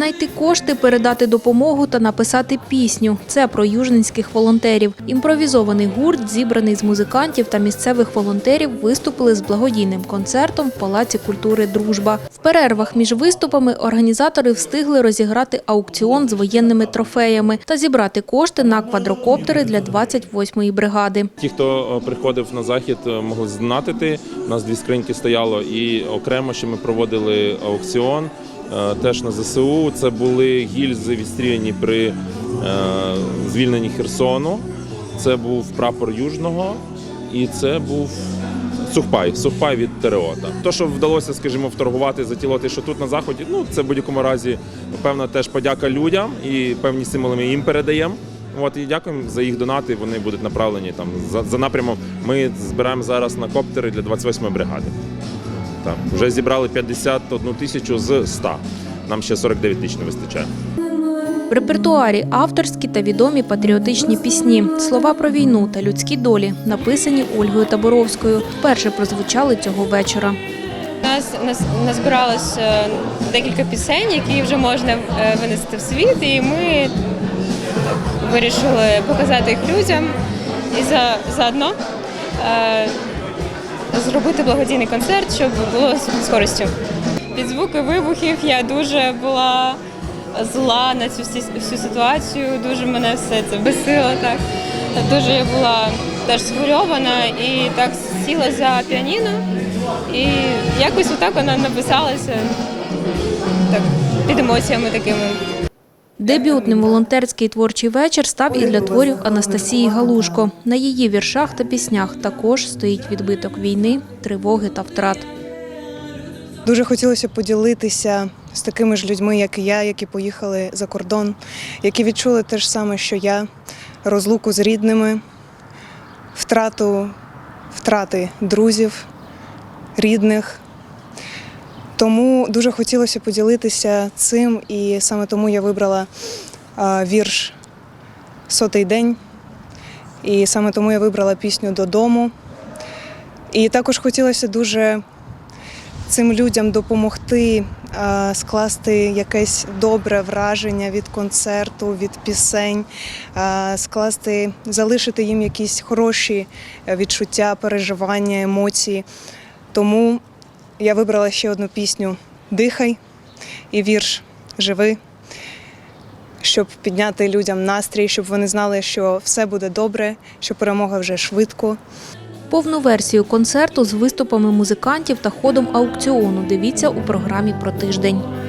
Знайти кошти, передати допомогу та написати пісню. Це про южненських волонтерів. Імпровізований гурт, зібраний з музикантів та місцевих волонтерів, виступили з благодійним концертом в Палаці культури Дружба. В перервах між виступами організатори встигли розіграти аукціон з воєнними трофеями та зібрати кошти на квадрокоптери для 28-ї бригади. Ті, хто е, приходив на захід, е, могли здонатити. У нас дві скриньки стояло, і окремо ще ми проводили аукціон теж на ЗСУ. Це були гільзи відстріляні при е, звільненні Херсону. Це був прапор Южного, і це був сухпай, сухпай від Тереота. То, що вдалося, скажімо, вторгувати, затілити, що тут на заході, ну це в будь-якому разі, певна теж подяка людям і певні символи ми їм передаємо. От і дякуємо за їх донати. Вони будуть направлені там за, за напрямом. Ми збираємо зараз на коптери для 28-ї бригади. Так, вже зібрали 51 тисячу з 100. Нам ще 49 тисяч не вистачає. В репертуарі авторські та відомі патріотичні пісні, слова про війну та людські долі, написані Ольгою Таборовською, вперше прозвучали цього вечора. У нас нас назбиралось е, декілька пісень, які вже можна е, винести в світ, і ми вирішили показати їх людям і за, заодно е, зробити благодійний концерт, щоб було з користю. Під звуки вибухів я дуже була зла на цю всю ситуацію, дуже мене все це бесило так. Дуже я була теж схвильована і так сіла за піаніно. І якось отак вона написалася так, під емоціями такими. Дебютним волонтерський творчий вечір став і для творів Анастасії Галушко. На її віршах та піснях також стоїть відбиток війни, тривоги та втрат. Дуже хотілося поділитися з такими ж людьми, як і я, які поїхали за кордон, які відчули те ж саме, що я, розлуку з рідними, втрату, втрати друзів, рідних. Тому дуже хотілося поділитися цим, і саме тому я вибрала вірш Сотий день. І саме тому я вибрала пісню Додому. І також хотілося дуже цим людям допомогти скласти якесь добре враження від концерту, від пісень, скласти, залишити їм якісь хороші е, відчуття, переживання, емоції. Тому я вибрала ще одну пісню Дихай і вірш Живи, щоб підняти людям настрій, щоб вони знали, що все буде добре, що перемога вже швидко. Повну версію концерту з виступами музикантів та ходом аукціону дивіться у програмі про тиждень.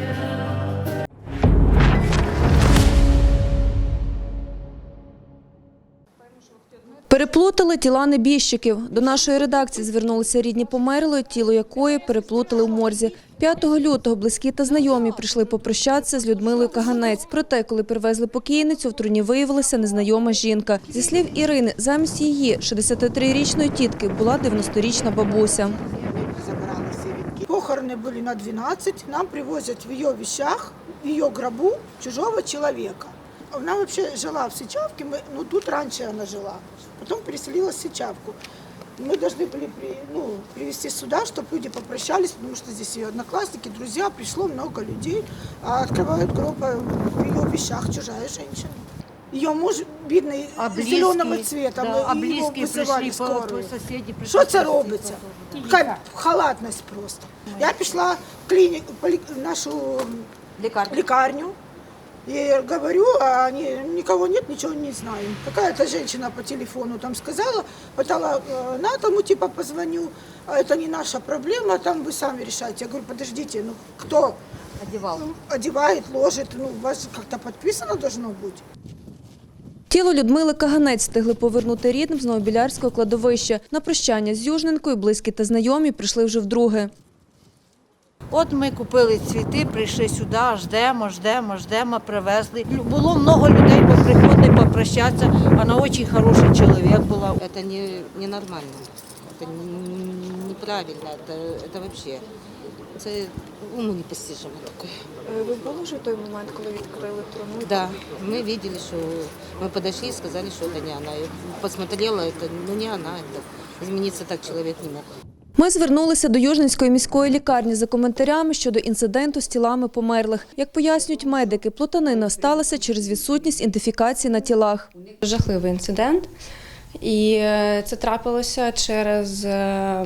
Переплутали тіла небіжчиків. До нашої редакції звернулися рідні померлої, тіло якої переплутали у морзі. 5 лютого близькі та знайомі прийшли попрощатися з Людмилою Каганець. Проте, коли привезли покійницю, в труні виявилася незнайома жінка. Зі слів Ірини, замість її 63-річної тітки була 90-річна бабуся. Похороны были на 12. Нам привозят в ее вещах, в ее гробу чужого человека. Она вообще жила в Сычавке, мы, ну тут раньше она жила, потом переселилась в Сычавку. Мы должны были при- ну, привезти сюда, чтобы люди попрощались, потому что здесь ее одноклассники, друзья, пришло много людей, а открывают гроб а в ее вещах чужая женщина. Ее муж бедный, А зеленого близькі, цвета, да, мы а его близькі вызывали прийшли по, по скорую. сусіді. прийшли Що це сусіди робиться? теж. Така халатність просто. Я пішла в клініку, полі- в нашу Лікарня. лікарню и говорю, а они, никого нет, ничего не знаем. Какая-то женщина по телефону там сказала, патологоанатому типа позвоню, а это не наша проблема, там вы сами решайте. Я говорю, подождите, ну кто Одівав. одевает, ложит, ну у вас как-то подписано должно быть. Тіло Людмили Каганець встигли повернути рідним з Новобілярського кладовища. На прощання з Южненкою близькі та знайомі прийшли вже вдруге. От ми купили цвіти, прийшли сюди, ждемо, ждемо, ждемо, привезли. Було много людей, бо приходили попрощатися. Вона дуже хороший чоловік була. Это не, ненормально. Это не- неправильно. Это, это вообще. Це уму непостижимо такое. Ви були вже в той момент, коли відкрили труну? Да, мы видели, что мы подошли и сказали, что это не она. Я посмотрела, это ну не она, это измениться так человек не мог. Ми звернулися до Южненської міської лікарні за коментарями щодо інциденту з тілами померлих. Як пояснюють медики, плутанина сталася через відсутність ідентифікації на тілах. Жахливий інцидент, і е, це трапилося через е,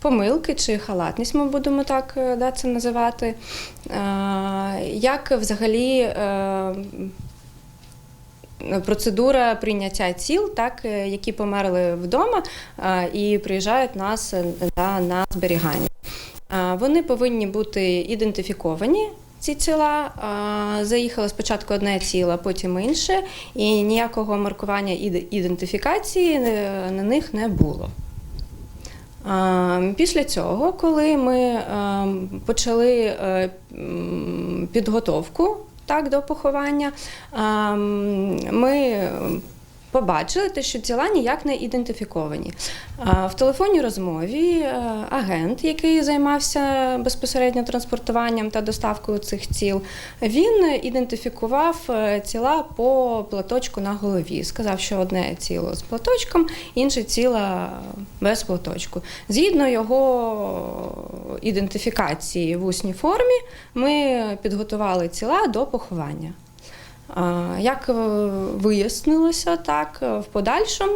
помилки чи халатність, ми будемо так е, да, це називати. Як взагалі процедура прийняття тіл, так, е, які померли вдома е, і приїжджають нас е, на зберігання. Вони повинні бути ідентифіковані. Ці тіла А, заїхало спочатку одне тіло, потім інше, і ніякого маркування ідентифікації на них не було. Після цього, коли ми почали підготовку так, до поховання, е, ми побачили те, що тіла ніяк не ідентифіковані. В телефонній розмові е, агент, який займався безпосередньо транспортуванням та доставкою цих тіл, він ідентифікував е, тіла по платочку на голові. Сказав, що одне тіло з платочком, інше тіло без платочку. Згідно його ідентифікації в усній формі, ми підготували тіла до поховання. Як е, вияснилося, так е, в подальшому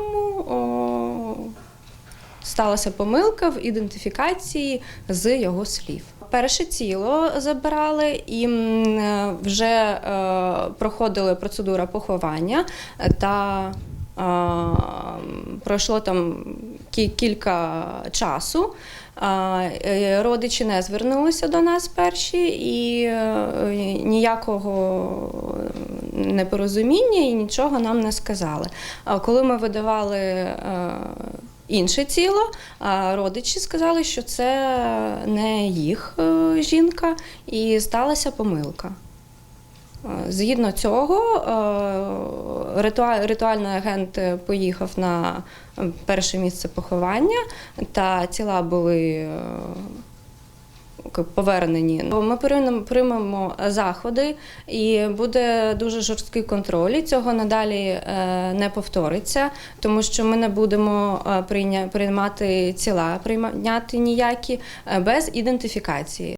сталася помилка в ідентифікації з його слів. Перше тіло забирали і е, вже проходили процедура поховання та пройшло там кілька часу. Родичі не звернулися до нас перші, і ніякого непорозуміння і нічого нам не сказали. Коли ми видавали е, інше тіло, родичі сказали, що це не їх е, жінка, і сталася помилка. Е, Згідно цього, ритуальний агент поїхав на перше місце поховання, та тіла були повернені. Ми приймемо- приймемо заходи, і буде дуже жорсткий контроль. І цього надалі е, не повториться, тому що ми не будемо е, приймати тіла, прийняти ніякі е, без ідентифікації.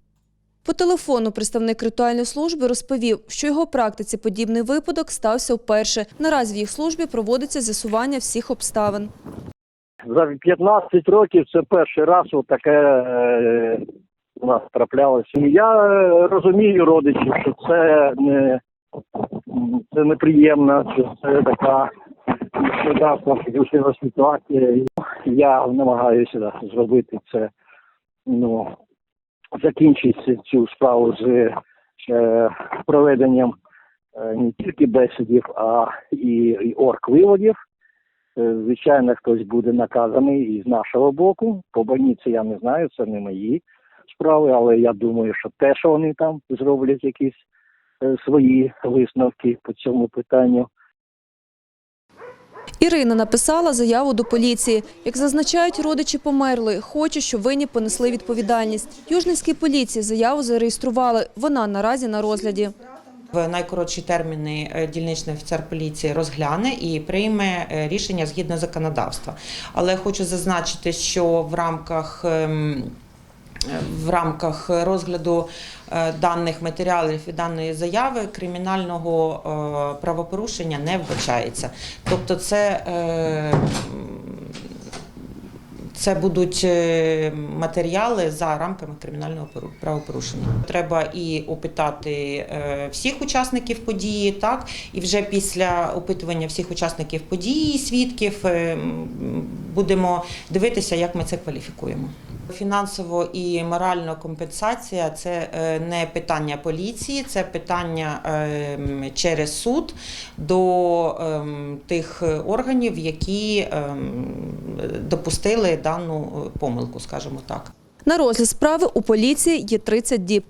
По телефону представник ритуальної служби розповів, що його практиці подібний випадок стався вперше. Наразі в їх службі проводиться з'ясування всіх обставин. За 15 років це перший раз таке е, у нас траплялося. Я е, розумію родичів, що це не це неприємно, що це така нещодавна ситуація. Я намагаюся зробити це, ну, закінчити цю справу з е, проведенням е, не тільки бесідів, а і, і орг-виводів. Е, Звичайно, хтось буде наказаний і з нашого боку. По больниці я не знаю, це не мої справи, але я думаю, що те, що вони там зроблять якісь е, свої висновки по цьому питанню. Ірина написала заяву до поліції. Як зазначають родичі померлої, хоче, щоб винні понесли відповідальність. Южницькій поліції заяву зареєстрували. Вона наразі на розгляді. В найкоротші терміни е, дільничний офіцер поліції розгляне і прийме е, рішення згідно законодавства. Але хочу зазначити, що в рамках ем, в рамках розгляду е, даних матеріалів і даної заяви кримінального е, правопорушення не вбачається. Тобто, це е, це будуть матеріали за рамками кримінального пору- правопорушення. Треба і опитати всіх учасників події, так і вже після опитування всіх учасників події, свідків будемо дивитися, як ми це кваліфікуємо. Фінансово і морально компенсація це е, не питання поліції, це питання ем, через суд до ем, тих органів, які допустили дану е, помилку, скажімо так. На розгляд справи у поліції є 30 діб.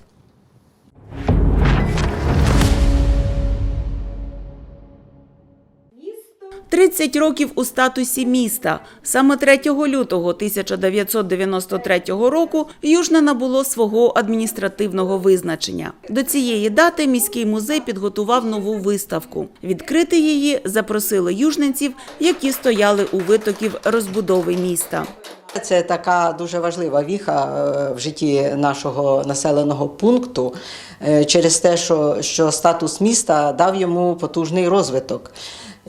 30 років у статусі міста. Саме 3 лютого 1993 року Южне набуло свого адміністративного визначення. До цієї дати міський музей підготував нову виставку. Відкрити її запросили южненців, які стояли у витоків розбудови міста. Це така дуже важлива віха е, в житті нашого населеного пункту е, через те, що, що статус міста дав йому потужний розвиток.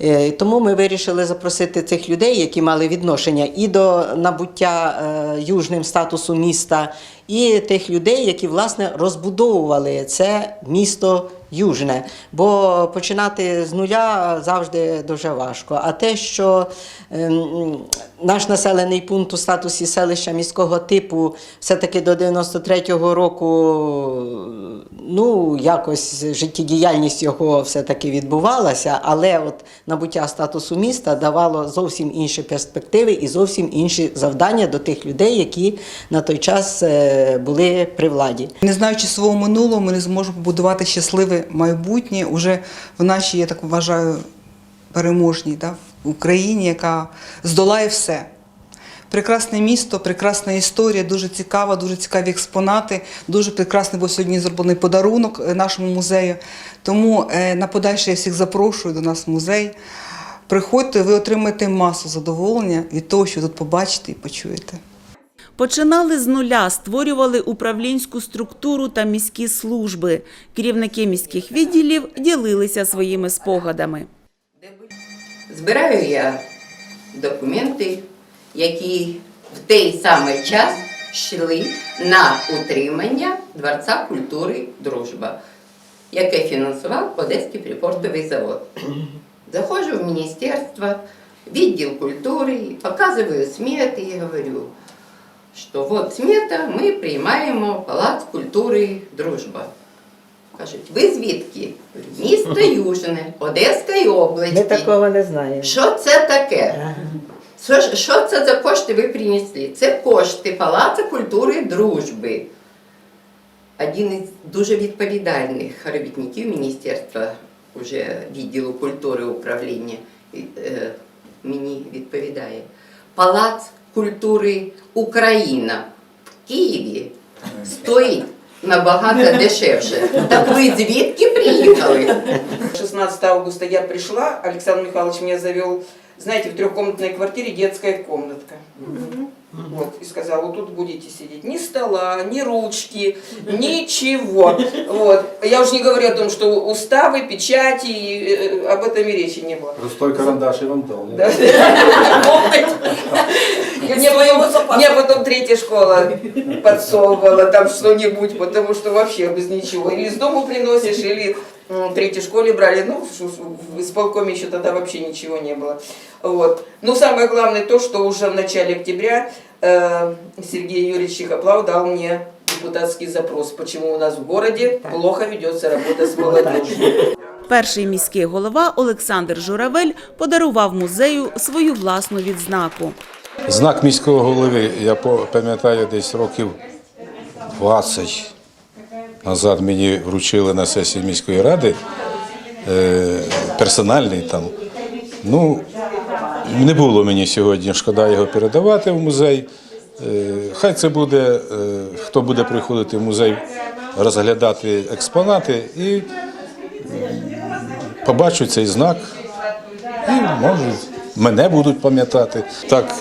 Е, Тому ми вирішили запросити цих людей, які мали відношення і до набуття е, южним статусу міста, і тих людей, які власне розбудовували це місто Южне. Бо починати з нуля завжди дуже важко. А те, що ем, наш населений пункт у статусі селища міського типу все-таки до 93-го року, ну, якось життєдіяльність його все-таки відбувалася, але от набуття статусу міста давало зовсім інші перспективи і зовсім інші завдання до тих людей, які на той час е, були при владі. Не знаючи свого минулого, ми не зможемо побудувати щасливе майбутнє уже в нашій, я так вважаю, переможній да, в Україні, яка здолає все. Прекрасне місто, прекрасна історія, дуже цікава, дуже цікаві експонати. Дуже прекрасний був сьогодні зроблений подарунок е, нашому музею. Тому е, на подальше я всіх запрошую до нас в музей. Приходьте, ви отримаєте масу задоволення від того, що тут побачите і почуєте. Починали з нуля, створювали управлінську структуру та міські служби. Керівники міських відділів ділилися своїми спогадами. Збираю я документи, які в той самий час йшли на утримання Дворца культури Дружба, яке фінансував Одеський припортовий завод. Заходжу в міністерство, відділ культури, показую смети і говорю, що от смета, ми приймаємо Палац культури Дружба. Кажуть, ви звідки? Місто Южне, Одеської області. Ми такого не знаємо. Що це таке? Що, що це за кошти ви принесли? Це кошти Палацу культури дружби. Один із дуже відповідальних робітників Міністерства уже відділу культури управління е, мені відповідає. Палац культури Україна в Києві стоїть набагато дешевше. Так ви звідки приїхали? 16 августа я пришла, Александр Михайлович меня завел, знаете, в трехкомнатной квартире детская комнатка. Вот, и сказал, вот тут будете сидеть. Ни стола, ни ручки, ничего. Вот. Я уж не говорю о том, что уставы, печати, э, об этом и речи не было. Простой карандаш и? Да. И Мне потом, мне потом третья школа подсовывала там что-нибудь, потому что вообще без ничего. Или из дома приносишь, или м, в третьей школе брали. Ну, в, в- в исполкоме еще тогда вообще ничего не было. Вот. Но самое главное то, что уже в начале октября э, Сергей Юрьевич Чехоплав дал мне депутатский запрос, почему у нас в городе плохо ведется работа с молодежью. Перший міський голова Олександр Журавель подарував музею свою власну відзнаку. Знак міського голови, я пам'ятаю, десь років 20 назад мені вручили на сесії міської ради е, персональний там. Ну, не було мені сьогодні шкода його передавати в музей. Е, Хай це буде, е, хто буде приходити в музей розглядати експонати і м, побачать цей знак і можуть мене будуть пам'ятати. Так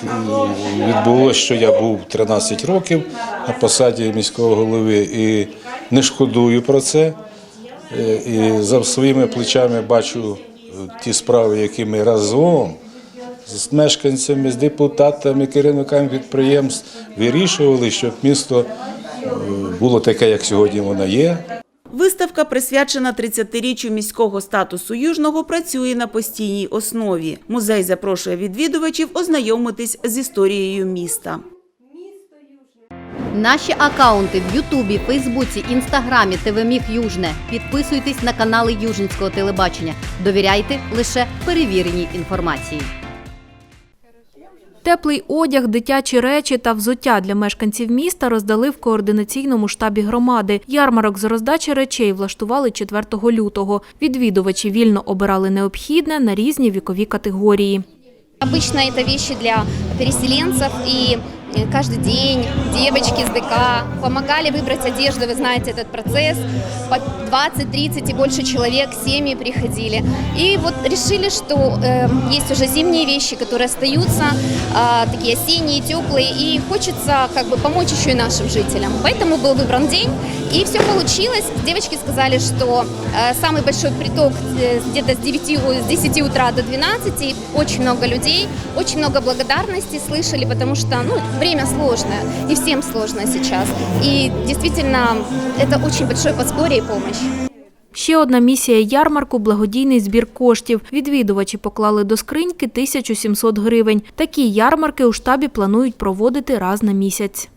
відбулося, що я був 13 років на посаді міського голови і не шкодую про це. Е, І за своїми плечами бачу е, ті справи, які ми разом з мешканцями, з депутатами, керівниками підприємств вирішували, щоб місто е, було таке, як сьогодні воно є. Виставка, присвячена 30-річчю міського статусу Южного, працює на постійній основі. Музей запрошує відвідувачів ознайомитись з історією міста. Наші акаунти в Ютубі, Фейсбуці, Інстаграмі, ТВ Міг Южне. Підписуйтесь на канали Южницького телебачення. Довіряйте лише перевіреній інформації. Теплий одяг, дитячі речі та взуття для мешканців міста роздали в координаційному штабі громади. Ярмарок з роздачі речей влаштували 4 лютого. Відвідувачі вільно обирали необхідне на різні вікові категорії. Обычно это вещи для переселенцев и э, каждый день девочки с ДК помогали выбрать одежду, вы знаете этот процесс. По 20, 30 и больше человек, семьи приходили. И вот решили, что э, есть уже зимние вещи, которые остаются, э, такие осенние, теплые, и хочется как бы помочь еще и нашим жителям. Поэтому был выбран день, и все получилось. Девочки сказали, что э, самый большой приток э, где-то с 9, у- с 10 утра до 12, очень много людей, очень много благодарности слышали, потому что ну, время сложное, и всем сложно сейчас. И действительно, это очень большое подспорье и помощь. Ще одна місія ярмарку – благодійний збір коштів. Відвідувачі поклали до скриньки 1700 гривень. Такі ярмарки у штабі планують проводити раз на місяць.